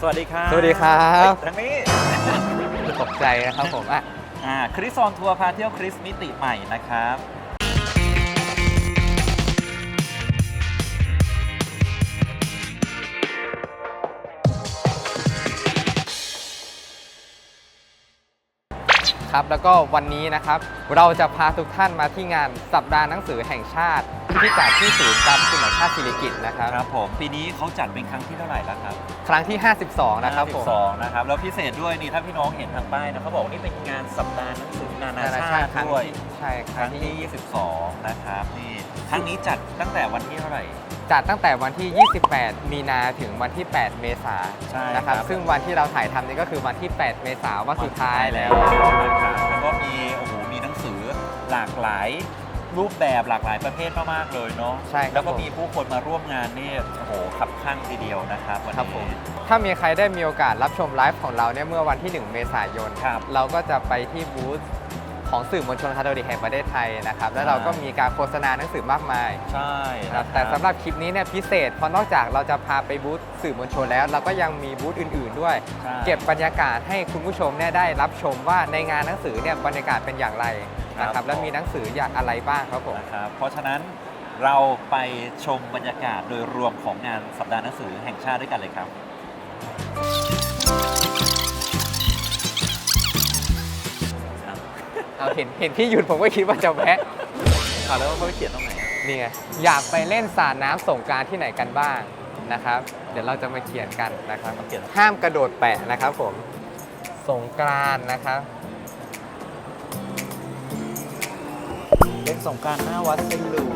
สวัสดีครับสวัสดีครับเฮ้ยทางนี้ตกใจนะครับผมอะอ่าคริสออนทัวร์พาเที่ยวคริสมิติใหม่นะครับ ครับ แล้วก็วันนี้นะครับ เราจะพาทุกท่านมาที่งานสัปดาห์หนังสือแห่งชาติ ที่จัดที่ศูนย์การประชุมแห่งชาติศิริกิติ์นะครับ ครับผมปีนี้เขาจัดเป็นครั้งที่เท่าไหร่แล้วครับครั้งที่ 52 นะครับผม52นะครับแล้วพิเศษด้วยนี่ถ้าพี่น้องเห็นทางป้ายนะเขาบอกว่านี่เป็นงานสัปดาห์หนังสือนานานานาชาชาติติครั้งด้วยที่ใช่คครั้รั้งงที่ที่ 22 นะครับนี่ ครั้งนี้จัดตั้งแต่วันที่เท่าไหร่ จัดตั้งแต่วันที่ 28 มีนาถึงวันที่ 8 เมษายนใช่นะครับ ครับ ซึ่งวันที่เราถ่ายทำนี่ก็คือวันที่ 8 เมษายนวันสุดท้ายแล้วนะครับแล้วก็มีโอ้โหมีหนังสือหลากหลายรูปแบบหลากหลายประเภทมากๆเลยเนาะใช่ครับแล้วก็ผม มีผู้คนมาร่วมงานนี่โอ้โหขับข้างทีเดียวนะครับวันครับนี้ผมถ้ามีใครได้มีโอกาสรับชมไลฟ์ของเราเนี่ยเมื่อวันที่ 1 เมษายน ครับ เราก็จะไปที่บูธ ของสื่อมวลชนคาทอลิกแห่งประเทศไทยนะครับ แล้วใช่เราก็มีการโฆษณาหนังสือมากมายใช่นะครับนะแต่สำหรับคลิปนี้เนี่ยพิเศษเพราะนอกจากเราจะพาไปบูธสื่อมวลชนแล้ว เราก็ยังมีบูธอื่น ๆ ด้วยใช่เก็บบรรยากาศให้คุณผู้ชมเนี่ยได้รับชมว่าในงานหนังสือเนี่ยบรรยากาศเป็นอย่างไรนะครับและมีหนังสืออย่างอะไรบ้างครับผมนะครับเพราะฉะนั้นเราไปชมบรรยากาศโดยรวมของงานสัปดาห์หนังสือแห่งชาติด้วยกันเลยครับ เอาเห็นเห็นพี่หยุดผมก็คิดว่าจะแวะอ่าแล้วเขาเขียนตรงไหนอะนี่ไงอยากไปเล่นสาดน้ำสงกรารที่ไหนกันบ้างนะครับ เดี๋ยวเราจะมาเขียนกันนะครับ เขาเขียนห้ามกระโดดแปะนะครับผมสงกรานต์นะครับเป็นสงกรารหน้าวัดเซนต์หลุยส์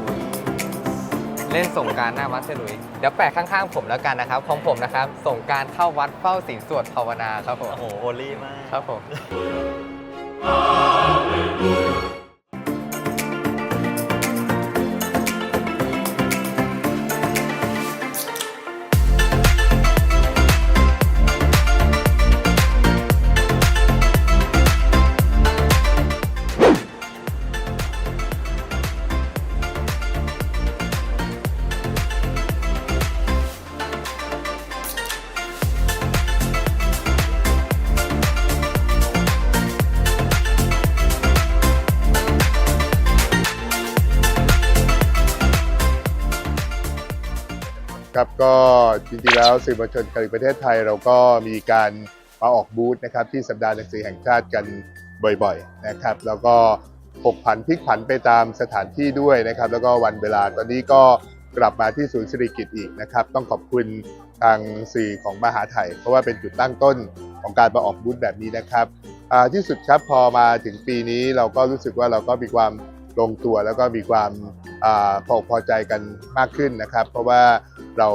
เล่นสงกรารหน้าวัดเสลุยเดี๋ยวแปะข้างๆผมแล้วกันนะครับของผมนะครับสงกรารเข้าวัดเฝ้าศีลสวดภาวนาครับผมโอ้โหโฮลี่มาก ครับผมค รั จริงๆแล้วสื่อมวลชนการประเทศไทยเราก็มีการมาออกบูธนะครับที่สัปดาห์หนังสือแห่งชาติกันบ่อยๆนะครับแล้วก็ผกผันพลิกผันไปตามสถานที่ด้วยนะครับ แล้วก็วันเวลาตอนนี้ก็กลับมาที่ศูนย์สิริกิตอีกนะครับ ต้องขอบคุณทางสื่อของมหาไทย เพราะว่าเป็นจุดตั้งต้นของการมาออกบูธแบบนี้นะครับที่สุดครับพอมาถึงปีนี้เราก็รู้สึกว่าเราก็มีความ ลงตัวแล้วก็มีความอพอพอใจกันมากขึ้นนะครับ เพราะว่าเรา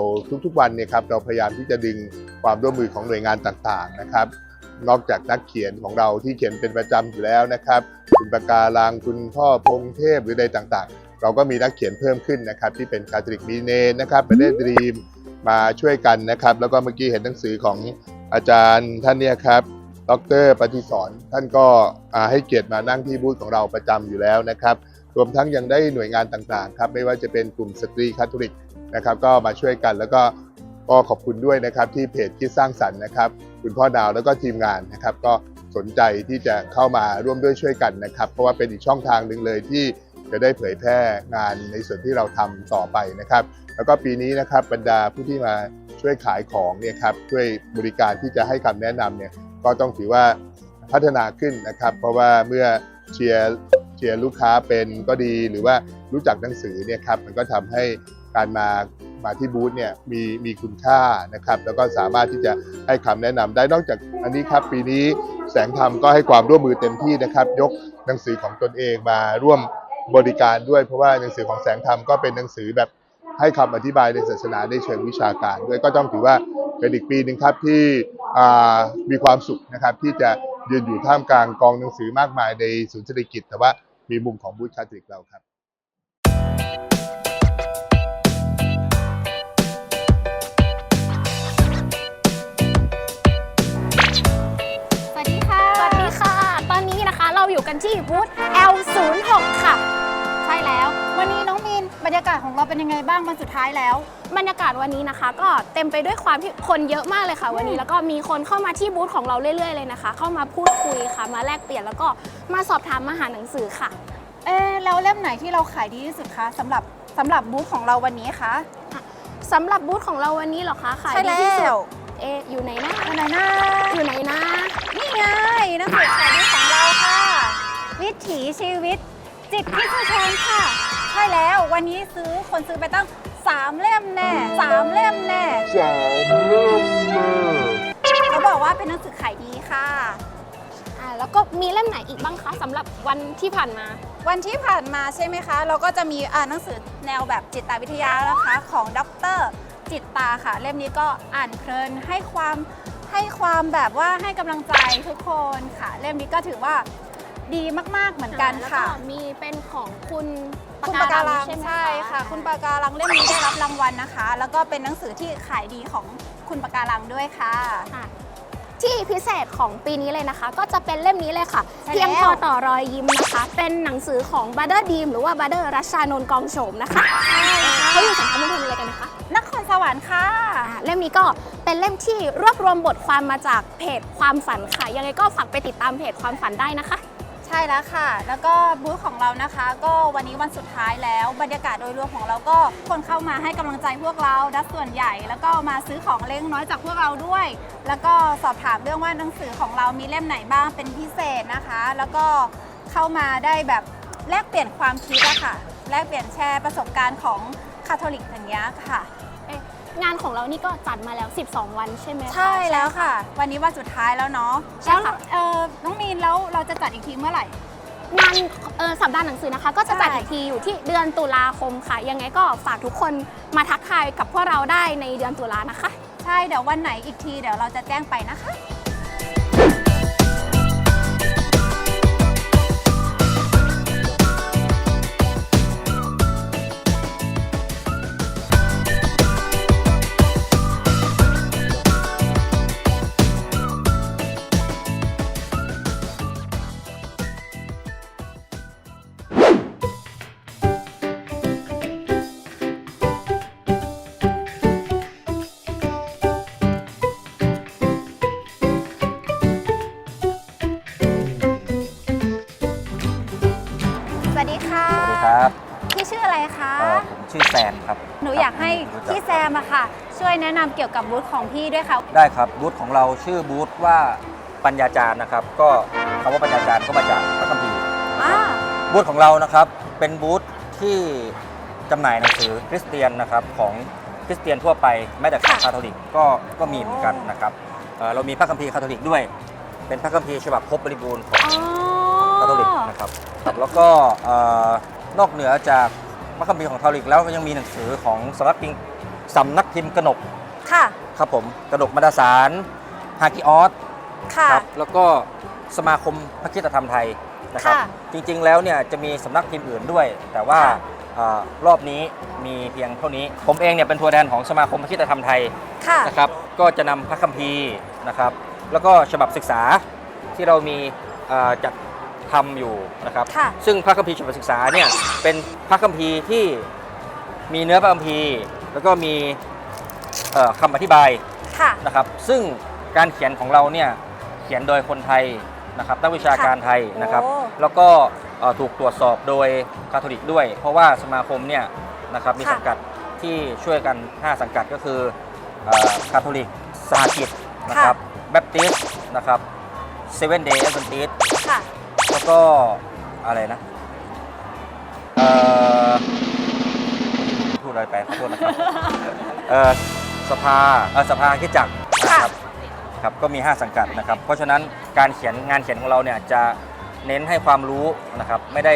ทุกๆวันเนี่ยครับเราพยายามที่จะดึงความร่วมมือของหน่วยงานต่างๆนะครับ นอกจากนักเขียนของเราที่เขียนเป็นประจำอยู่แล้วนะครับคุณปากการังคุณพ่อพงเทพหรือใดต่างๆ เราก็มีนักเขียนเพิ่มขึ้นนะครับที่เป็นคาทริกมีเนนนะครับประเดดรีมมาช่วยกันนะครับ แล้วก็เมื่อกี้เห็นหนังสือของอาจารย์ท่านเนี่ยครับดรปฏิสอนท่านก็ให้เกียรติมานั่งที่บูธของเราประจำอยู่แล้วนะครับ วมทั้งยังได้หน่วยงานต่างๆครับไม่ว่าจะเป็นกลุ่มสตรีคาทอลิกนะครับก็มาช่วยกันแล้วก็ก็ขอบคุณด้วยนะครับที่เพจคิดสร้างสรรค์นะครับคุณพ่อดาวแล้วก็ทีมงานนะครับ ก็สนใจที่จะเข้ามาร่วมด้วยช่วยกันนะครับ เพราะว่าเป็นอีกช่องทางหนึ่งเลยที่จะได้เผยแพร่งานในส่วนที่เราทำต่อไปนะครับ แล้วก็ปีนี้นะครับบรรดาผู้ที่มาช่วยขายของเนี่ยครับช่วยบริการที่จะให้คำแนะนำเนี่ยก็ต้องถือว่าพัฒนาขึ้นนะครับ เพราะว่าเมื่อเชียร์ เชียร์ลูกค้าเป็นก็ดีหรือว่ารู้จักหนังสือเนี่ยครับมันก็ทำให้การมามาที่บูธเนี่ยมีมีคุณค่านะครับ แล้วก็สามารถที่จะให้คำแนะนำได้นอกจากอันนี้ครับ ปีนี้แสงธรรมก็ให้ความร่วมมือเต็มที่นะครับ ยกหนังสือของตนเองมาร่วมบริการด้วย เพราะว่าหนังสือของแสงธรรมก็เป็นหนังสือแบบให้คำอธิบายในศาสนาในเชิงวิชาการด้วยก็ต้องถือว่าเป็นอีกปีหนึ่งครับที่มีความสุขนะครับที่จะยืนอยู่ท่ามกลางกองหนังสือมากมายในศูนย์เศรษฐกิจแต่ว่า มีมุมของบูธคาทริกเราครับสวัสดีค่ะ สวัสดีค่ะ ตอนนี้นะคะเราอยู่กันที่บูธ L06 ค่ะ ใช่แล้ว วันนี้น้องมิน บรรยายากาศของเราเป็นยังไงบ้างวันสุดท้ายแล้ว บรรยากาศวันนี้นะคะ ก็เต็มไปด้วยความที่คนเยอะมากเลยค่ะ วันนี้แล้วก็มีคนเข้ามาที่บูธของเราเรื่อยๆเลยนะคะ เข้ามาพูดคุยค่ะ มาแลกเปลี่ยนแล้วก็มาสอบถามมาหาหนังสือค่ะ เอ๊ะแล้วเล่มไหนที่เราขายดีที่สุดคะสำหรับสำหรับบูธของเราวันนี้คะสำหรับบูธของเราวันนี้เหรอคะขายใช่ดีแล้ที่สุดวเอ๊ะอยู่ไหนนะอันไหนนะอยู่ไหนนะ นี่ไงหนังสือขายดีของเราค่ะ วิถีชีวิต จิตพิสุชนค่ะ ใช่แล้ววันนี้ซื้อคนซื้อไปตั้งสามเล่มแน่สามเล่มแน่สามเล่มแน่เขาบอกว่าเป็นหนังสือขายดีค่ะ อ่าแล้วก็มีเล่มไหนอีกบ้างคะสำหรับวันที่ผ่านมา วันที่ผ่านมาใช่ไหมคะ เราก็จะมีอ่านหนังสือแนวแบบจิตวิทยานะคะของดรจิตตาค่ะ เล่มนี้ก็อ่านเพลินให้ความให้ความแบบว่าให้กำลังใจทุกคนค่ะ เล่มนี้ก็ถือว่า ดีมากๆเหมือนกันค่ะแล้วก็มีเป็นของคุณคุณปากการังใช่ไหม ใช่ค่ะ คุณปากการังเล่มนี้ได้รับรางวัลนะคะ แล้วก็เป็นหนังสือที่ขายดีของคุณปากการังด้วยค่ะ ค่ะที่พิเศษของปีนี้เลยนะคะ ก็จะเป็นเล่มนี้เลยค่ะ ใช่แล้ว เพียงพอต่อรอยยิ้มนะคะ เป็นหนังสือของบัตเดอร์ดีมหรือว่าบัตเดอร์รัชชานนท์กองโฉมนะคะเขาอยู่สังกัดบันเทิงอะไรกันนะคะนครสวรรค์ค่ะ อ่าเล่มนี้ก็เป็นเล่มที่รวบรวมบทความมาจากเพจความฝันค่ะ ยังไงก็ฝากไปติดตามเพจความฝันได้นะคะ ใช่แล้วค่ะ แล้วก็บูธของเรานะคะ ก็วันนี้วันสุดท้ายแล้ว บรรยากาศโดยรวมของเราก็คนเข้ามาให้กำลังใจพวกเราดัส่วนใหญ่ แล้วก็มาซื้อของเล็กน้อยจากพวกเราด้วย แล้วก็สอบถามเรื่องว่าหนังสือของเรามีเล่มไหนบ้างเป็นพิเศษนะคะ แล้วก็เข้ามาได้แบบแลกเปลี่ยนความคิดอะค่ะ แลกเปลี่ยนแชร์ประสบการณ์ของคาทอลิกอย่างเงี้ยค่ะ เอ๊ะงานของเรานี่ก็จัดมาแล้ว 12 วันใช่ไหมคะ ใช่แล้วค่ะ วันนี้วันสุดท้ายแล้วเนาะใช่แล้วค่ะ เอ่อน้องมีนแล้วเราจะจั ดอีกทีเมื่อไหร่ งานเอ่อสัปดาห์หนังสือนะคะ ก็จะจัดใช่อีกทีอยู่ที่เดือนตุลาคมค่ะ ยังไงก็ฝากทุกคนมาทักทายกับพวกเราได้ในเดือนตุลานะคะ ใช่เดี๋ยววันไหนอีกทีเดี๋ยวเราจะแจ้งไปนะคะ ชื่อแซมครับ หนูอยากให้รู้จัพี่แซมอะค่ะ ช่วยแนะนำเกี่ยวกับบูธของพี่ด้วยค่ะ ได้ครับบูธของเราชื่อบูธว่าปัญญาจารย์นะครับ ก็คำว่าปัญญาจารย์ก็มาจากพระคัมภีร์ อ่า บูธของเรานะครับเป็นบูธที่จำหน่ายหนังสือคริสเตียนนะครับของคริสเตียนทั่วไปแม้แต่ของคาทอลิกก็ก็มีเหมือนกันนะครับเอ่อเรามีพระคัมภีร์คาทอลิกด้วย เป็นพระคัมภีร์ฉบับครบบริบูรณ์ของอ๋อคาทอลิกนะครับครับแล้วก็เอ่อนอกเหนือจาก พระคัมภีร์ของคาทอลิกแล้วก็ยังมีหนังสือของสำนักพิมพ์สำนักพิมพ์กนกค่ะ ครับผมกนกมาดาสารฮากิออสค่ะครับแล้วก็สมาคมพระคริสตธรรมไทยนะครับ ค่ะจริงๆแล้วเนี่ยจะมีสำนักพิมพ์อื่นด้วย แต่ว่าค่ะอารอบนี้มีเพียงเท่านี้ ผมเองเนี่ยเป็นตัวแทนของสมาคมพระคริสตธรรมไทย ค่ะ นะครับ ก็จะนำพระคัมภีร์นะครับ แล้วก็ฉบับศึกษาที่เรามีเอ่อจัด ทำอยู่นะครับ ค่ะ ซึ่งพระคัมภีร์ฉบับศึกษาเนี่ยเป็นพระคัมภีร์ที่มีเนื้อพระคัมภีร์แล้วก็มีเอ่อคำอธิบายค่ะ นะครับ ซึ่งการเขียนของเราเนี่ยเขียนโดยคนไทยนะครับนักวิชาการไทยนะครับ โอ้แล้วก็เอ่อถูกตรวจสอบโดยคาทอลิกด้วย เพราะว่าสมาคมเนี่ยนะครับมีค่ะ สังกัดที่ช่วยกัน 5 สังกัดก็คือคาทอลิกสหกิจนะครับแบปติสนะครับเซเว่นเดย์เอเวนติส ค่ะ แล้วก็อะไรนะ เอ่อพูดอะไรไปขอโทษนะครับ เอ่อสภาเอ่อสภาคิดจักรนะครับครับก็มี 5 สังกัดนะครับ เพราะฉะนั้นการเขียนงานเขียนของเราเนี่ยจะเน้นให้ความรู้นะครับไม่ได้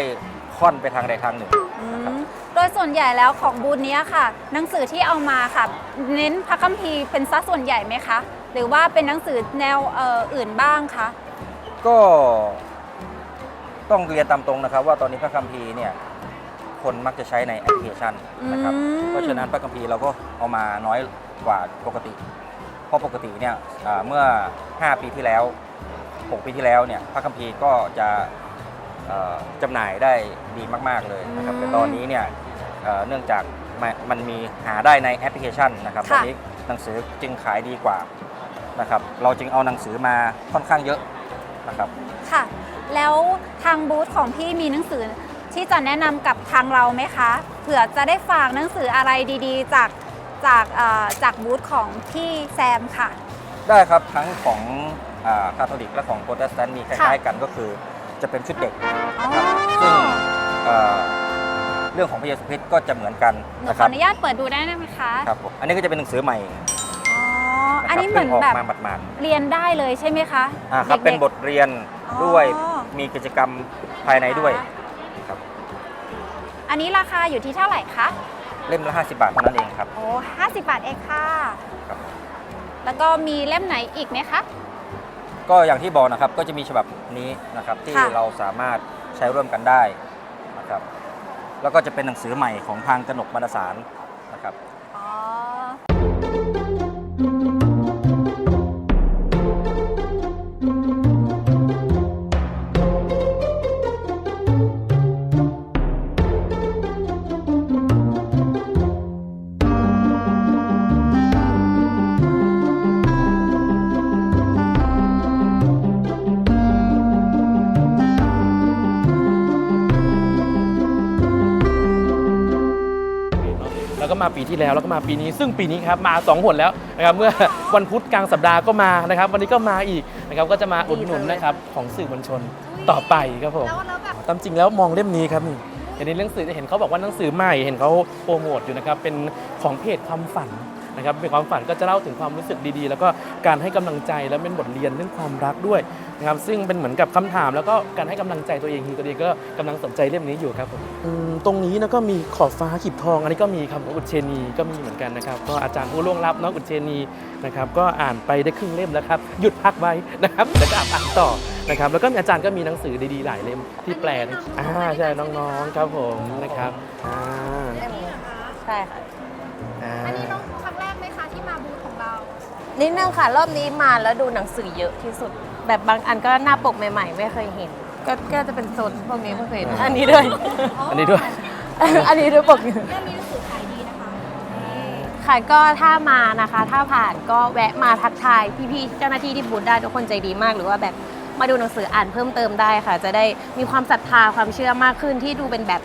ค่อนไปทางใดทางหนึ่ง อืมโดยส่วนใหญ่แล้วของบูธเนี้ยค่ะ หนังสือที่เอามาค่ะ เน้นพระคัมภีร์เป็นซะส่วนใหญ่ไหมคะ หรือว่าเป็นหนังสือแนวเอ่ออื่นบ้างคะ ก็ ต้องเรียนตามตรงนะครับ ว่าตอนนี้พระคัมภีร์เนี่ยคนมักจะใช้ในแอปพลิเคชันนะครับ อืม เพราะฉะนั้นพระคัมภีร์เราก็เอามาน้อยกว่าปกติ เพราะปกติเนี่ยอ่าเมื่อ 5 ปีที่แล้ว 6 ปีที่แล้วเนี่ยพระคัมภีร์ก็จะเอ่อจำหน่ายได้ดีมาก ๆ เลยนะครับ อืมแต่ตอนนี้เนี่ยเอ่อเนื่องจากมันมันมีหาได้ในแอปพลิเคชันนะครับค่ะวันนี้หนังสือจึงขายดีกว่านะครับ เราจึงเอาหนังสือมาค่อนข้างเยอะนะครับ ค่ะ แล้วทางบูธของพี่มีหนังสือที่จะแนะนำกับทางเราไหมคะ เผื่อจะได้ฝากหนังสืออะไรดีๆ จากจากเอ่อจากบูธของพี่แซมค่ะ ได้ครับทั้งของคาทอลิกและของโปรเตสแตนต์มีคล้ายๆกันก็คือจะเป็นชุดเด็กอ๋อซึ่งเอ่อเรื่องของพระเยซูคริสต์ก็จะเหมือนกันหนูนะขคอรับอนุญาตเปิดดูได้ไหมคะครับผมอันนี้ก็จะเป็นหนังสือใหม่ อ๋อนะคอันรับนี้เหมือนพิ่งแบบกมาหมาดเรียนได้เลยใช่ไหมคะๆอ่าครับด็กๆ เป็นบทเรียนอ๋อด้วยมีกิจกรรมภายในด้วย ครับ อันนี้ราคาอยู่ที่เท่าไหร่คะเล่มละ 50 บาทเท่านั้นเองครับ โอ้ห้าสิบบาทเองค่ะ ครับ แล้วก็มีเล่มไหนอีกไหมคะ ก็อย่างที่บอกนะครับก็จะมีฉบับนี้นะครับที่ค่ะ เราสามารถใช้ร่วมกันได้นะครับ แล้วก็จะเป็นหนังสือใหม่ของทางกนกบรรณสารนะครับ อ๋อ ก็มาปีที่แล้วแล้วก็มาปีนี้ ซึ่งปีนี้ครับมา2หนแล้วนะครับเมื่อวันพุธกลางสัปดาห์ก็มานะครับ วันนี้ก็มาอีกนะครับก็จะมาอุดหนุนนะครับของสื่อมวลชนต่อไปครับผมแล้วแล้วแบบตามจริงแล้วมองเล่มนี้ครับนี่เห็นในหนังสือจะเห็นเขาบอกว่าหนังสือใหม่เห็นเขาโปรโมทอยู่นะครับเป็นของเพจความฝัน นะครับเป็นความฝันก็จะเล่าถึงความรู้สึกดีๆ แล้วก็การให้กำลังใจและเป็นบทเรียนเรื่องความรักด้วยนะครับซึ่งเป็นเหมือนกับคำถาม แล้วก็การให้กำลังใจตัวเองคือตัวเองก็กำลังสนใจเล่มนี้อยู่ครับผมอืมตรงนี้นะก็มีขอบฟ้าขีบทอง อันนี้ก็มีคำของอุดเชนีก็มีเหมือนกันนะครับก็อาจารย์ผู้ล่วงลับน้องอุดเชนีนะครับก็อ่านไปได้ครึ่งเล่มแล้วครับหยุดพักไว้นะครับแล้วก็อ่านต่อนะครับแล้วก็มีอาจารย์ก็มีหนังสือดีๆหลายเล่มที่แปลนะอ่าใช่น้องๆครับผมนะครับอ่าใช่ค่ะอ่าอันนี้น้อง นิดนึงค่ะ รอบนี้มาแล้วดูหนังสือเยอะที่สุด แบบบางอันก็หน้าปกใหม่ๆ ไม่เคยเห็น ก็ก็จะเป็นโซนพวกนี้ไม่เคยเห็นอันนี้ด้วย อันนี้ด้วย อันนี้ด้วยปกเล่มนี้หนังสือขายดีนะคะค่ะก็ถ้ามานะคะ ถ้าผ่านก็แวะมาทักทายพี่ๆเจ้าหน้าที่ที่บูธได้ทุกคนใจดีมากหรือว่าแบบมาดูหนังสืออ่านเพิ่มเติมได้ค่ะ จะได้มีความศรัทธาความเชื่อมากขึ้นที่ดูเป็นแบบ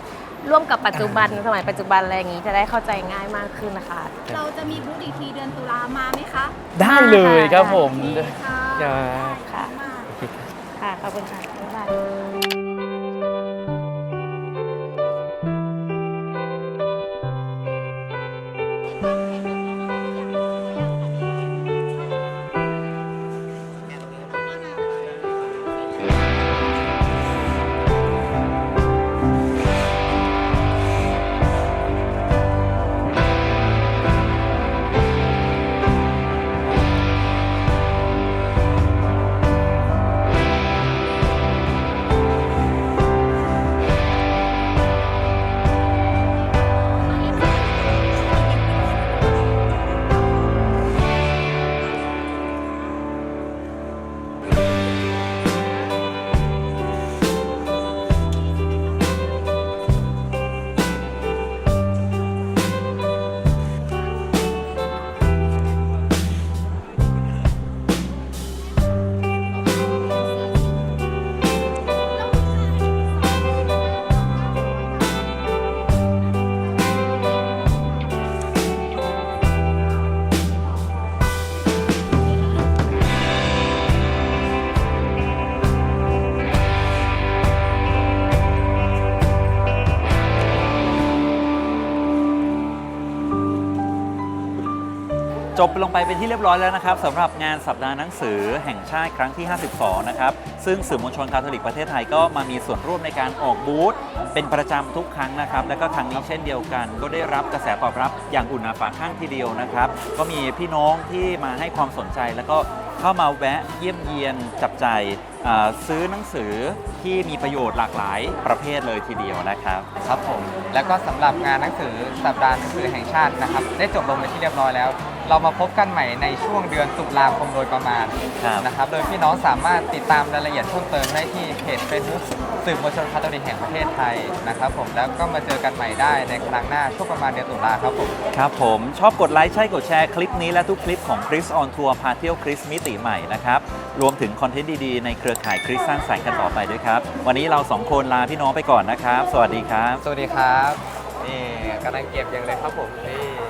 ร่วมกับปัจจุบันสมัยปัจจุบันอะไรอย่างนี้จะได้เข้าใจง่ายมากขึ้นนะคะ เราจะมีบูธอีกทีเดือนตุลามาไหมคะได้เลยครับผมโอเคค่ะอย่าค่ะมากค่ะขอบคุณค่ะ จบลงไปเป็นที่เรียบร้อยแล้วนะครับสำหรับงานสัปดาห์หนังสือแห่งชาติครั้งที่ 52 นะครับ ซึ่งสื่อมวลชนคาทอลิกประเทศไทยก็มามีส่วนร่วมในการออกบูธเป็นประจำทุกครั้งนะครับ และก็ครั้งนี้เช่นเดียวกัน ก็ได้รับกระแสตอบรับอย่างอุ่นหนาฝาข้างทีเดียวนะครับ ก็มีพี่น้องที่มาให้ความสนใจแล้วก็เข้ามาแวะเยี่ยมเยียนจับใจ ซื้อหนังสือที่มีประโยชน์หลากหลายประเภทเลยทีเดียวนะครับครับผมแล้วก็สำหรับงานหนังสือสัปดาห์หนังสือแห่งชาตินะครับ ได้จบลงในที่เรียบร้อยแล้ว เรามาพบกันใหม่ในช่วงเดือนตุลาคมโดยประมาณครับนะครับโดยพี่น้องสามารถติดตามรายละเอียดเพิ่มเติมได้ที่เพจ Facebook สื่อมวลชนคาทอลิกแห่งประเทศไทยนะครับผมแล้วก็มาเจอกันใหม่ได้ในครั้งหน้าช่วงประมาณเดือนตุลาครับผมครับผมชอบกดไลค์ใช่กดแชร์คลิปนี้และทุกคลิปของคริสออนทัวร์พาเที่ยวคริสมิติใหม่นะครับ รวมถึงคอนเทนต์ดีๆ ในเครือข่ายคริสสร้างสรรค์กันต่อไปด้วยครับ วันนี้เราสองคนลาพี่น้องไปก่อนนะครับ สวัสดีครับ สวัสดีครับ นี่กำลังเก็บอย่างเลยครับผมนี่